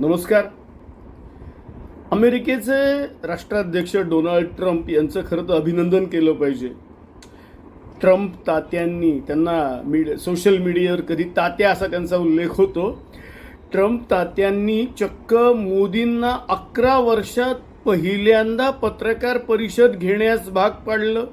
नमस्कार. अमेरिकेचे राष्ट्राध्यक्ष डोनाल्ड ट्रम्प यांचं खरं तर अभिनंदन केलं पाहिजे. ट्रम्प तात्यांनी त्यांना मीड सोशल मीडियावर कधी तात्या असा त्यांचा उल्लेख होतो. ट्रम्प तात्यांनी चक्क मोदींना अकरा वर्षात पहिल्यांदा पत्रकार परिषद घेण्यास भाग पाडलं.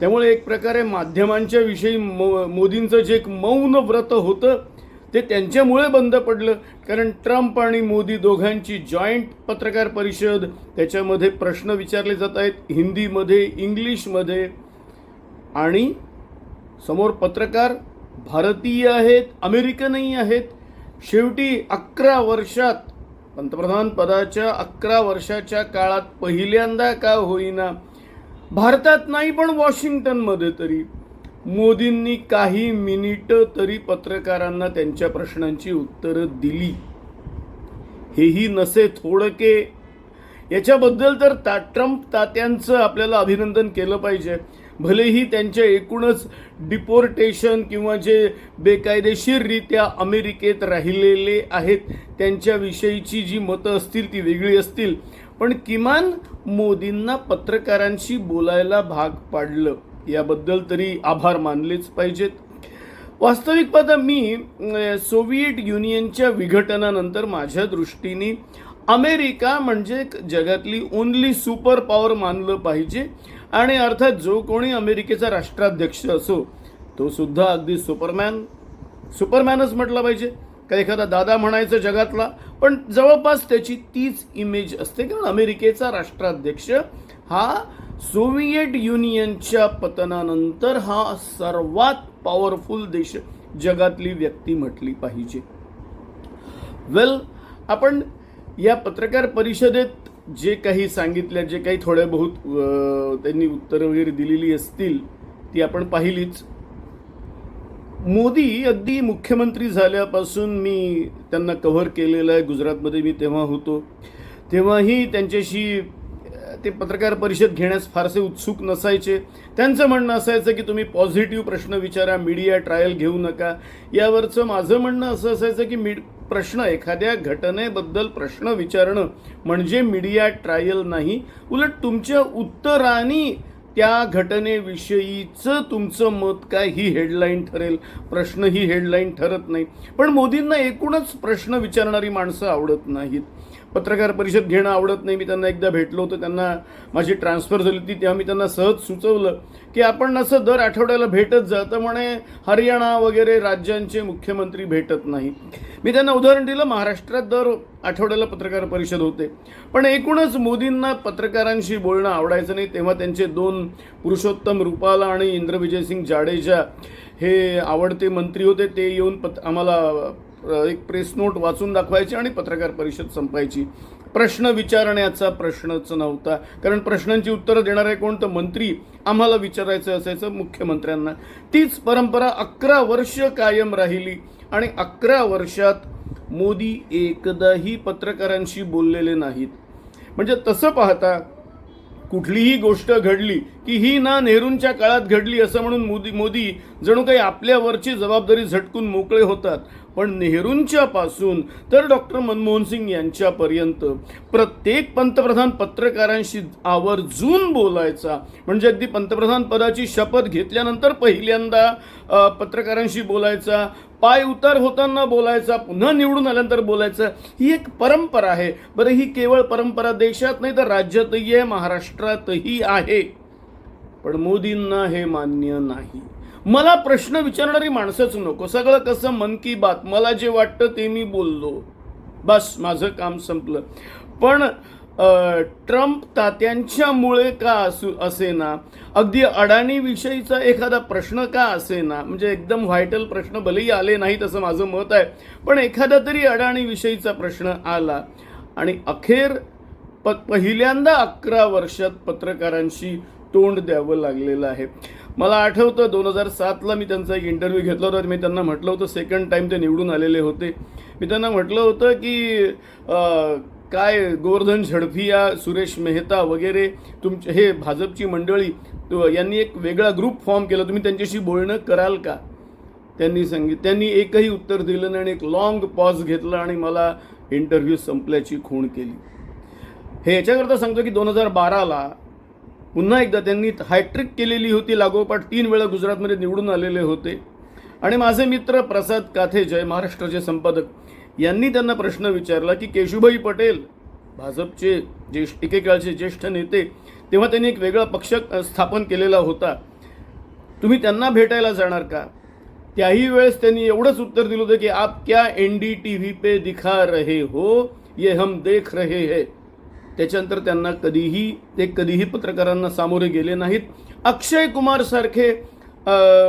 त्यामुळे एक प्रकारे माध्यमांच्या विषयी मो मोदींचं जे एक मौन व्रत होतं ते त्यांच्यामुळे बंद पडलं. कारण ट्रम्प आणि मोदी दोघांची जॉईंट पत्रकार परिषद त्याच्यामध्ये प्रश्न विचारले जात आहेत. हिंदीमध्ये इंग्लिशमध्ये. आणि समोर पत्रकार भारतीय आहेत अमेरिकनही आहेत. शेवटी अकरा वर्षात पंतप्रधान पदाच्या अकरा वर्षाच्या काळात पहिल्यांदा का होईना भारतात नाही पण वॉशिंग्टनमध्ये तरी. मोदींनी काही मिनिटं तरी पत्रकारांना त्यांच्या प्रश्नांची उत्तरं दिली. हेही नसे थोडके. याच्याबद्दल तर ता ट्रम्प तात्यांचं आपल्याला अभिनंदन केलं पाहिजे. भलेही त्यांच्या एकूणच डिपोर्टेशन किंवा जे बेकायदेशीररित्या अमेरिकेत राहिलेले आहेत त्यांच्याविषयीची जी मतं असतील ती वेगळी असतील. पण किमान मोदींना पत्रकारांशी बोलायला भाग पाडलं. याबद्दल तरी आभार मानलेच पाहिजेत. वास्तविक पाहता मी सोव्हिएट युनियनच्या विघटनानंतर माझ्या दृष्टीने अमेरिका म्हणजे जगातली ओनली सुपर पॉवर मानलं पाहिजे. आणि अर्थात जो कोणी अमेरिकेचा राष्ट्राध्यक्ष असो तो सुद्धा अगदी सुपरमॅन सुपरमॅनच म्हटला पाहिजे. का एखादा दादा म्हणायचं जगातला पण जवळपास त्याची तीच इमेज असते कारण अमेरिकेचा राष्ट्राध्यक्ष हा सोव्हिएट युनियनच्या पतनानंतर हा सर्वात पॉवरफुल देश जगातली व्यक्ती म्हटली पाहिजे. वेल आपण या पत्रकार परिषदेत जे काही सांगितलं जे काही थोड्या बहुत त्यांनी उत्तरं वगैरे दिलेली असतील ती आपण पाहिलीच. मोदी अगदी मुख्यमंत्री झाल्यापासून मी त्यांना कव्हर केलेलं आहे. गुजरातमध्ये मी तेव्हा होतो. तेव्हाही त्यांच्याशी ते पत्रकार परिषद घेण्यास फारसे उत्सुक नसायचे. त्यांचं म्हणणं असायचं की तुम्ही पॉझिटिव्ह प्रश्न विचारा मीडिया ट्रायल घेऊ नका. यावरचं माझं म्हणणं असं असायचं की मीड प्रश्न एखाद्या घटनेबद्दल प्रश्न विचारणं म्हणजे मीडिया ट्रायल नाही. उलट तुमच्या उत्तराने त्या घटनेविषयीचं तुमचं मत काय ही हेडलाईन ठरेल. प्रश्न ही हेडलाईन ठरत नाही. पण मोदींना एकूणच प्रश्न विचारणारी माणसं आवडत नाहीत. पत्रकार परिषद घेणं आवडत नाही. मी त्यांना एकदा भेटलो होतो. त्यांना माझी ट्रान्सफर झाली होती. तेव्हा मी त्यांना सहज सुचवलं की आपण असं दर आठवड्याला भेटत जातं म्हणे हरियाणा वगैरे राज्यांचे मुख्यमंत्री भेटत नाही. मी त्यांना उदाहरण दिलं. महाराष्ट्रात दर आठवड्याला पत्रकार परिषद होते. पण एकूणच मोदींना पत्रकारांशी बोलणं आवडायचं नाही. तेव्हा त्यांचे दोन पुरुषोत्तम रुपाला आणि इंद्रविजयसिंग जाडेजा हे आवडते मंत्री होते. ते येऊन पत आम्हाला एक प्रेस नोट वाचून दाखवायची आणि पत्रकार परिषद संपायची. प्रश्न विचारण्याचा प्रश्नच नव्हता. कारण प्रश्नांची उत्तरं देणारे कोण? तर मंत्री आम्हाला विचारायचं असायचं मुख्यमंत्र्यांना. तीच परंपरा अकरा वर्ष कायम राहिली आणि अकरा वर्षात मोदी एकदाही पत्रकारांशी बोललेले नाहीत. म्हणजे तसं पाहता कुठलीही गोष्ट घडली की ही ना नेहरूंच्या काळात घडली असं म्हणून मोदी मोदी जणू काही आपल्यावरची जबाबदारी झटकून मोकळे होतात. पण नेहरूंच्या पासून तर डॉक्टर मनमोहन सिंग यांच्यापर्यंत प्रत्येक पंतप्रधान पत्रकारांशी आवर्जून बोलायचा म्हणजे अगदी पंतप्रधान पदाची शपथ घेतल्यानंतर पहिल्यांदा पत्रकारांशी बोलायचा पाय उतार होताना बोलायचा पुन्हा निवडून आल्यानंतर बोलायचं ही एक परंपरा आहे. बरं ही केवळ परंपरा देशात नाही तर राज्यातही आहे महाराष्ट्रातही आहे. पण मोदींना हे मान्य नाही. मला प्रश्न विचारणारी माणसंच नको. सगळं कसं मन की बात. मला जे वाटतं ते मी बोललो. बस माझं काम संपलं. पण ट्रम्प तात्यांच्यामुळे का असू असेना? अगदी अडाणीविषयीचा एखादा प्रश्न का असेना? म्हणजे एकदम व्हायटल प्रश्न भलेही आले नाहीत असं माझं मत आहे. पण एखादा तरी अडाणीविषयीचा प्रश्न आला. आणि अखेर प पहिल्यांदा अकरा वर्षात पत्रकारांशी तोंड द्यावं लागलेलं आहे. मला आठवतं दोन हजार सातला मी त्यांचा एक इंटरव्ह्यू घेतला होता. मी त्यांना म्हटलं होतं सेकंड टाईम ते निवडून आलेले होते. मी त्यांना म्हटलं होतं की काय गोवर्धन झडफिया सुरेश मेहता वगैरे तुमचे हे भाजपची मंडळी यांनी एक वेगळा ग्रुप फॉर्म केला. तुम्ही त्यांच्याशी बोलणं कराल का? त्यांनी सांगित त्यांनी एकही उत्तर दिलं नाही आणि एक लॉंग पॉज घेतला आणि मला इंटरव्ह्यू संपल्याची खूण केली. हे याच्याकरता सांगतो की दोन हजार बाराला पुन्हा एकदा त्यांनी हॅट्रिक केलेली होती लागोपाठ तीन वेळा गुजरातमध्ये निवडून आलेले होते. आणि माझे मित्र प्रसाद काथे जय महाराष्ट्राचे संपादक यांनी त्यांना प्रश्न विचारला की केशुभाई पटेल भाजपचे ज्येष्ठ एकेकाळचे ज्येष्ठ नेते तेव्हा त्यांनी एक वेगळा पक्ष स्थापन केलेला होता. तुम्ही त्यांना भेटायला जाणार का? त्याही वेळेस त्यांनी एवढंच उत्तर दिलं होतं की आप क्या एन डी टी व्ही पे दिखा रहे हो ये हम देख रहे है. त्याच्यानंतर त्यांना कधीही ते कधीही पत्रकारांना सामोरे गेले नाहीत. अक्षय कुमार सारखे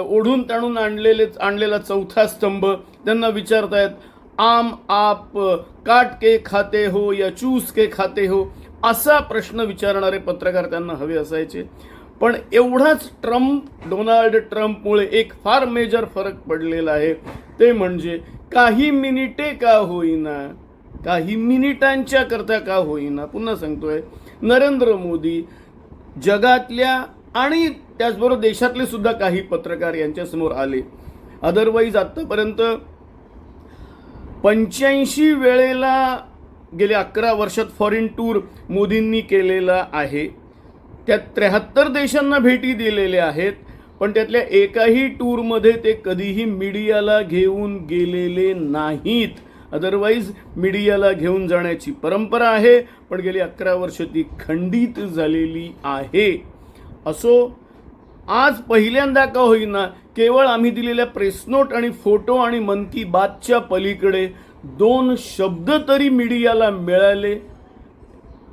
ओढून ताणून आणलेले आणलेला चौथा स्तंभ त्यांना विचारतायत आम आप काट के खाते हो या चूस के खाते हो? असा प्रश्न विचारणारे पत्रकार त्यांना हवे असायचे. पण एवढाच ट्रम्प डोनाल्ड ट्रम्पमुळे एक फार मेजर फरक पडलेला आहे. ते म्हणजे काही मिनिटे का होईना काही मिनिटांच्या करता का होईना. पुन्हा सांगतोय नरेंद्र मोदी जगातल्या आणि त्याचबरोबर देशातले सुद्धा काही पत्रकार यांच्यासमोर आले. अदरवाईज आत्तापर्यंत पंच्याऐंशी वेळेला गेल्या अकरा वर्षात फॉरेन टूर मोदींनी केलेला आहे. त्यात त्र्याहत्तर देशांना भेटी दिलेल्या आहेत पण त्यातल्या एकाही टूरमध्ये ते कधीही मीडियाला घेऊन गेलेले नाहीत. अदरवाईज मीडियाला घेऊन जाण्याची परंपरा आहे पण गेली अकरा वर्ष ती खंडित झालेली आहे. असो आज पहिल्यांदा का होईना केवळ आम्ही दिलेल्या प्रेसनोट आणि फोटो आणि मन की बातच्या पलीकडे दोन शब्द तरी मीडियाला मिळाले.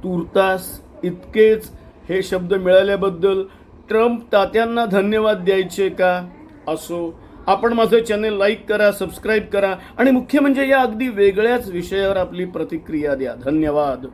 तूर्तास इतकेच हे शब्द मिळाल्याबद्दल ट्रम्प तात्यांना धन्यवाद द्यायचे का? असो आपण माझं चॅनेल लाईक करा सबस्क्राईब करा आणि मुख्य म्हणजे या अगदी वेगळ्याच विषयावर आपली प्रतिक्रिया द्या. धन्यवाद.